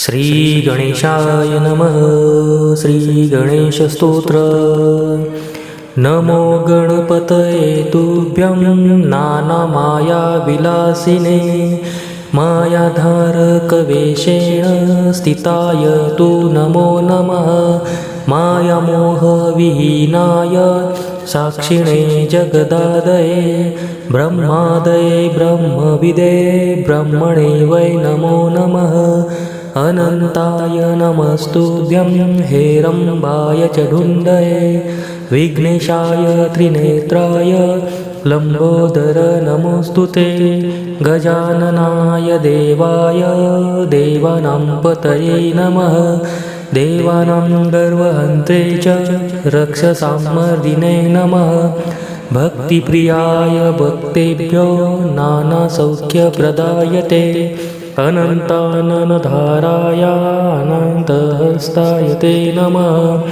श्रीगणेशाय नमः। श्रीगणेशस्तोत्र। नमो गणपतये तुभ्यं नानामायाविलासिने। मायाधारकवेषेण स्थिताय तु नमो नमः। मायामोहविहीनाय साक्षिणे जगदादये। ब्रह्मादये ब्रह्मविदे ब्रह्मणे वै नमो नमः अनन्ताय नमस्तुभ्यं हेरम्बाय च ढुण्डये विघ्नेशाय त्रिनेत्राय लम्बोदर नमोऽस्तु ते गजाननाय देवाय देवानां पतये नमः देवानां गर्वहन्त्रे च रक्षसामर्दिने नमः। भक्तिप्रियाय भक्तेभ्यो नानासौख्यप्रदायते अनन्ताननधाराय अनन्तहस्ताय ते नमः।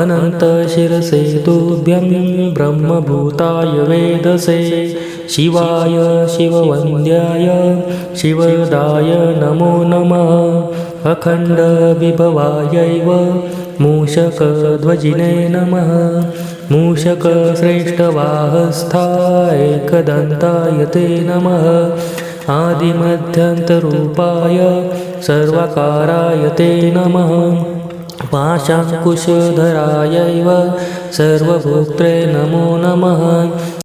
अनन्तशिरसे तुभ्यं ब्रह्मभूताय वेदसे। शिवाय शिववन्द्याय शिवदाय नमो नमः। अखण्डविभवायैव मूषकध्वजिने नमः। मूषकश्रेष्ठवाहस्थाय एकदन्ताय ते नमः आदिमध्यन्तरूपाय सर्वकाराय ते नमः। पाशाङ्कुशधरायैव सर्वभोक्त्रे नमो नमः।